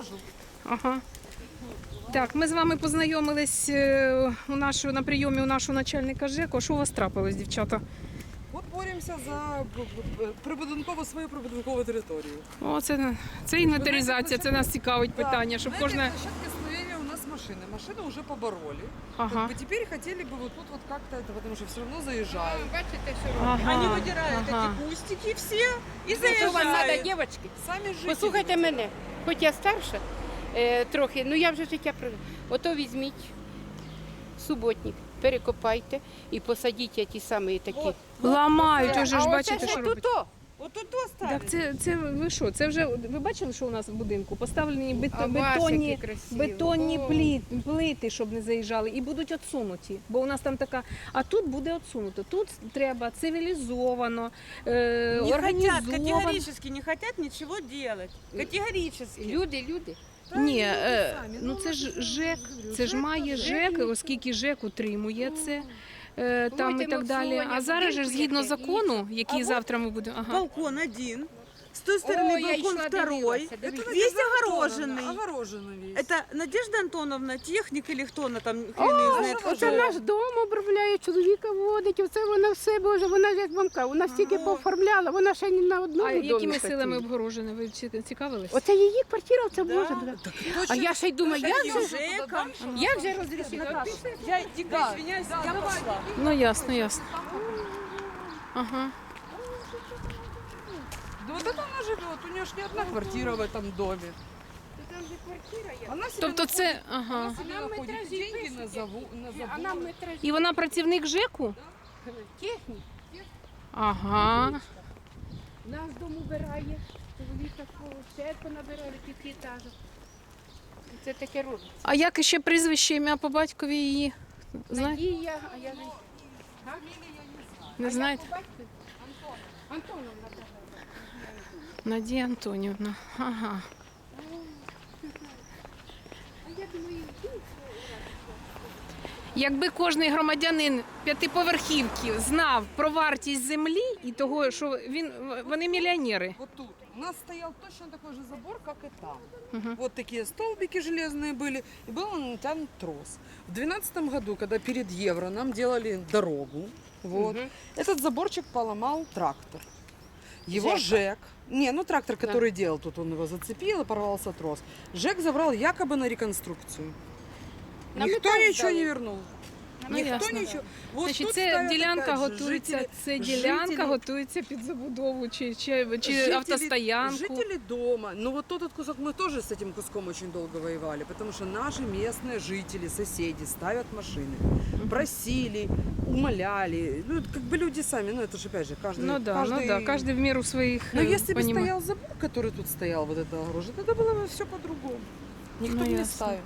провожу. Ага. Так, ми з вами познайомились е, у нашу, на прийомі у нашого начальника ЖЕКО. Що у вас трапилось, дівчата? От боремося за б- б- б- прибудинкову свою прибудинкову територію. О, це, це інвентаризація, це нас цікавить питання, щоб На кожна. этой машины. Машины уже побороли. Ага. Как бы теперь хотели бы вот тут вот как-то это, потому что все равно заезжают. Бачите, що Ага. Они выдирают ага. эти кустики все и Що вам треба, заезжают. дівчатки? Сами жители. Послухайте мене, хоч я старша е, трохи, ну я вже життя прожила. Ото візьміть суботник, перекопайте і посадіть ті самі такі. Ламають уже ж, а бачите, оце що ще робить. тут. Так, це, це ви що? Це вже ви бачили, що у нас в будинку? Поставлені бет, А бетонні, бетонні пліт, плити, щоб не заїжджали, і будуть отсунуті. Бо у нас там така. А тут буде отсунуто. Тут треба цивілізовано, е, Не хотят, організовано. категорически не хотят ничего делать. Категорически. Люди, люди. Ні, е, ну Ну, це ж ЖЕК, це ж має. ЖЕК, оскільки ЖЕК утримує це. Е, Там і так далі. А зараз же ж згідно закону, який завтра ми будемо. Ага. Балкон один. С той стороны О, я балкон йшла, второй. дивилася, дивилася. Весь Огороженный. огороженный. Огороженный весь. Это Надежда Антоновна, техник или кто она там, хрен ее знает, кто Оце же. наш дом обробляє, чоловіка водить, оце вона все, Боже, вона як банка, вона стільки пооформляла, вона ще ні на одному А домі якими працює. силами обгорожені? Ви ці- цікавились? Оце її квартира, це Да. Боже. да. А я ще й думаю, як Этим же, ЖЭКом. як же розрішила? Я дико извиняюсь, я пошла. Ну ясно, ясно. Ага. Да вот это она живет. У нее ж не одна квартира в этом доме. Там же квартира є. Она себе Тобто находит- це. Ага. она себе нам находит метражі деньги пишуть, на, заву, на А забор. нам метражі І вона працівник ЖЕКу? технік. Ага. Наш дом убирає, чоловіка свого ще понабирали п'ятиэтажок. Це таке робить. А як ще прізвище ім'я по батькові її? Знаєте? Надія, а я не А? Не знаєте? По батькові? Антоновна. так. Надія Антонівна. Ага. А я думаю, Якби кожний громадянин п'ятиповерхівки знав про вартість землі і того, що він вони мільйонери. Вот тут у нас стоял точно такой же забор, как и там. Вот такие столбики железные были, и был натянут трос. В 2012 году, когда перед Евро нам делали дорогу, вот, этот заборчик поломал трактор. Его ЖЭК, не, ну трактор, который делал, тут он его зацепил и порвался трос. ЖЭК забрал якобы на реконструкцию. На Никто металл ничего сдали. не вернул. Ну, Никто ясно. ничего. Вот Значить, тут це ставят ділянка опять же готується, жители- це ділянка жителі- готується під забудову чи, чи, чи Жители- автостоянку. Жители дома. Ну вот тот кусок мы тоже с этим куском очень долго воевали, потому что наши местные жители, соседи ставят машины. Просили, умоляли. Ну, это как бы люди сами, ну это же опять же каждый. Ну да, каждый... ну да, каждый в меру своих Но э, если бы понимает. стоял забор, который тут стоял, вот это огорожено, тогда было бы все по-другому. Никто Ну, бы не ясно. ставил.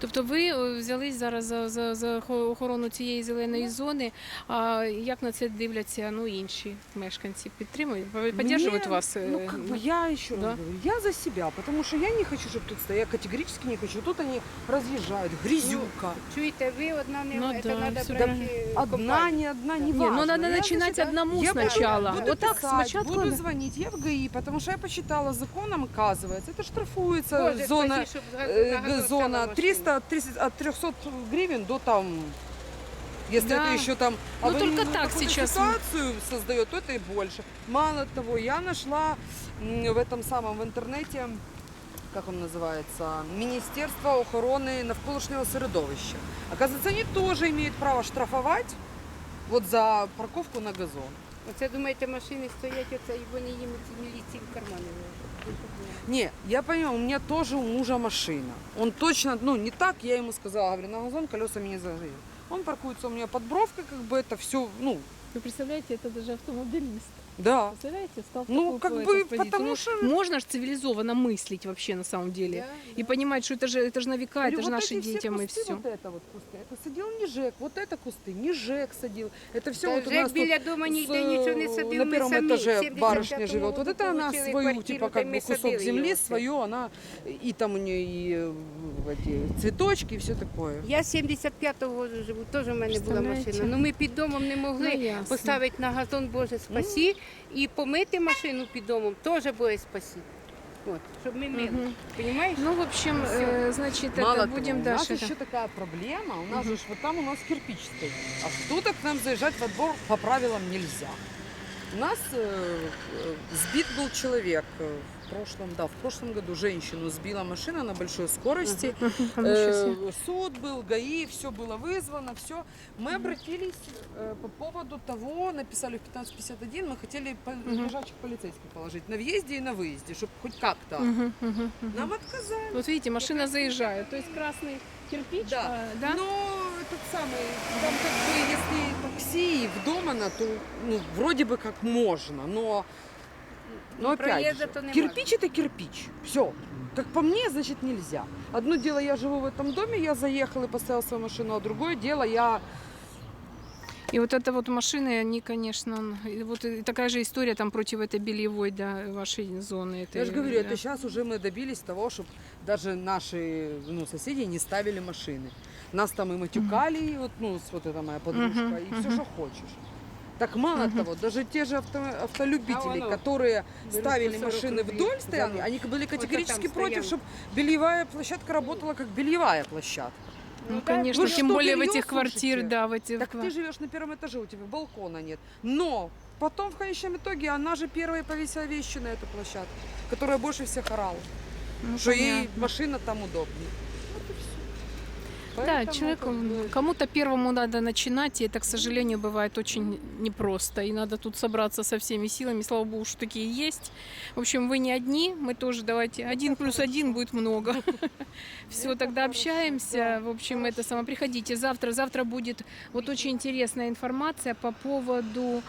Тобто ви е, взялись зараз за, за, за хо- охорону цієї зеленої зони. А як на це дивляться ну, інші мешканці? Підтримують? Підтримують Мне, вас? е, Ну, как бы я еще да. раз говорю, я за себя, потому что я не хочу, чтобы тут стояли, я категорически не хочу. Тут они разъезжают, грязюка. Чуєте, ви одна не Ну це да, треба всё брати Одна, компанію. не одна, не Не, важно. ну надо Я начинать за себя- одному я сначала. Буду, Вот так писать, спочатку Буду надо. звонить я в ГАИ, потому что я почитала законом, оказывается, это штрафуется Боже, зона, спаси, щоб га- э, на газон зона стала машина. 300, 30, от 300 гривен до там, если Да. это еще там Ну, аварийную только так какую-то сейчас. ситуацию создает, то это и больше. Мало того, я нашла м, в этом самом, в интернете, как он называется, Министерство охороны навколишнего середовища. Оказывается, они тоже имеют право штрафовать вот за парковку на газон. Оце думаєте, машини стоять, оце, і вони їм ці міліції в кармани ложать. Не, я понимаю, у меня тоже у мужа машина. Он точно, ну не так, я ему сказала, говорю, на газон колесами не заживет. Он паркуется у меня под бровкой, как бы это все, ну, Ви представляєте, це даже автомобіліст. да. Представляете, стал в Ну, такую как эту бы, позицию. потому Ну, что- Можно же цивилизованно мыслить вообще на самом деле. И понимать, что это же, это же на века, Говорю, это же вот наши эти все детям и кусты, все. Вот это вот кусты, это садил не ЖЭК, вот это кусты, не ЖЭК садил. Это все Та вот у ЖЕК нас біля тут дома с, ніде нічого не садив, на ми первом самі этаже в 75-му барышня живет. Вот это она получили свою, квартиру, типа, та й как ми бы кусок садили земли його. свою, она, и там у нее и э, эти цветочки, и все такое. Я 75-го року живу, теж в мене була Представляєте? машина. Ну ми під домом не могли Ну, ясно. поставити на газон Боже спасі і помити машину під домом теж Боже спасі. От, щоб ми мили. Мгм. Понімаєш? Ну, в общем, э, значит, Мало это того, будем у нас дальше. еще такая проблема. У нас же ж вот там у нас кирпич стоит. А тут к нам заезжать во двор по правилам нельзя. У нас э, э, сбит был человек э, в прошлом, да, в прошлом году женщину сбила машина на большой скорости. А ну, щас я- Э, суд был, ГАИ, все было вызвано, все. Мы обратились э, по поводу того, написали в 1551, мы хотели пол- Мгм. лежачих полицейских положить на въезде и на выезде, чтобы хоть как-то. Мгм, мгм, мгм. Нам отказали. Вот видите, машина заезжает. То есть красный кирпич, Да. а, да? Но этот самый, там как бы, если такси и в дома, на, то ну, вроде бы как можно, но, но опять проезда же, то не кирпич это кирпич, все. Как по мне, значит нельзя. Одно дело, я живу в этом доме, я заехал и поставил свою машину, а другое дело, я И вот эта вот машины, они, конечно, и вот и такая же история там против этой бельевой, да, вашей зоны. Я этой, же говорю, да. это сейчас уже мы добились того, чтобы даже наши ну, соседи не ставили машины. Нас там и матюкали, и вот, ну, с вот эта моя подружка, Мгм, и все, мгм. что хочешь. Так мало Мгм. того, даже те же авто, автолюбители, А оно, которые берут ставили по 40 машины рублей вдоль стояли, ночь. они были категорически там против, чтобы бельевая площадка работала как бельевая площадка. Ну, да, конечно, тем более в этих квартирах, да, в этих... Так ты живешь на первом этаже, у тебя балкона нет. Но потом в конечном итоге она же первая повесила вещи на эту площадку, которая больше всех орала. Ну, что ей понятно. машина там удобнее. Всё. Да, Поэтому человеку, как бы, кому-то первому надо начинать, и это, к сожалению, бывает очень непросто. И надо тут собраться со всеми силами. Слава богу, что такие есть. В общем, вы не одни, мы тоже давайте. Один плюс один будет много. Все, тогда общаемся. В общем, это само. Приходите завтра. Завтра будет вот очень интересная информация по поводу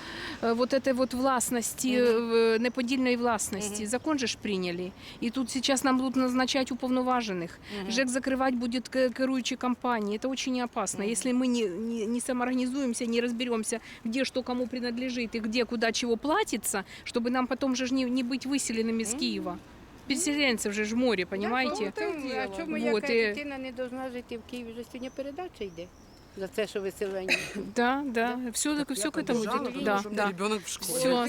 э, вот этой вот властности, э, неподільної властности. Закон же ж приняли. И тут сейчас нам будут назначать уповноваженных. Мгм. ЖЭК закрывать будет к- керуючие компании. Это очень опасно. Мгм. Если мы не, не, не самоорганизуемся, не разберемся, где что кому принадлежит и где куда чего платится, чтобы нам потом же ж не, не быть выселенными из Мгм. Киева. Переселенцев же ж в море, понимаете? Це Чому- діло. А чому Вот, яка і- дитина не должна жити в Києві? Вже сьогодні передача йде за це, що виселення. Да, да. Все, все к этому побежала, идет. потому Да, что у меня да. ребенок в школе. Все,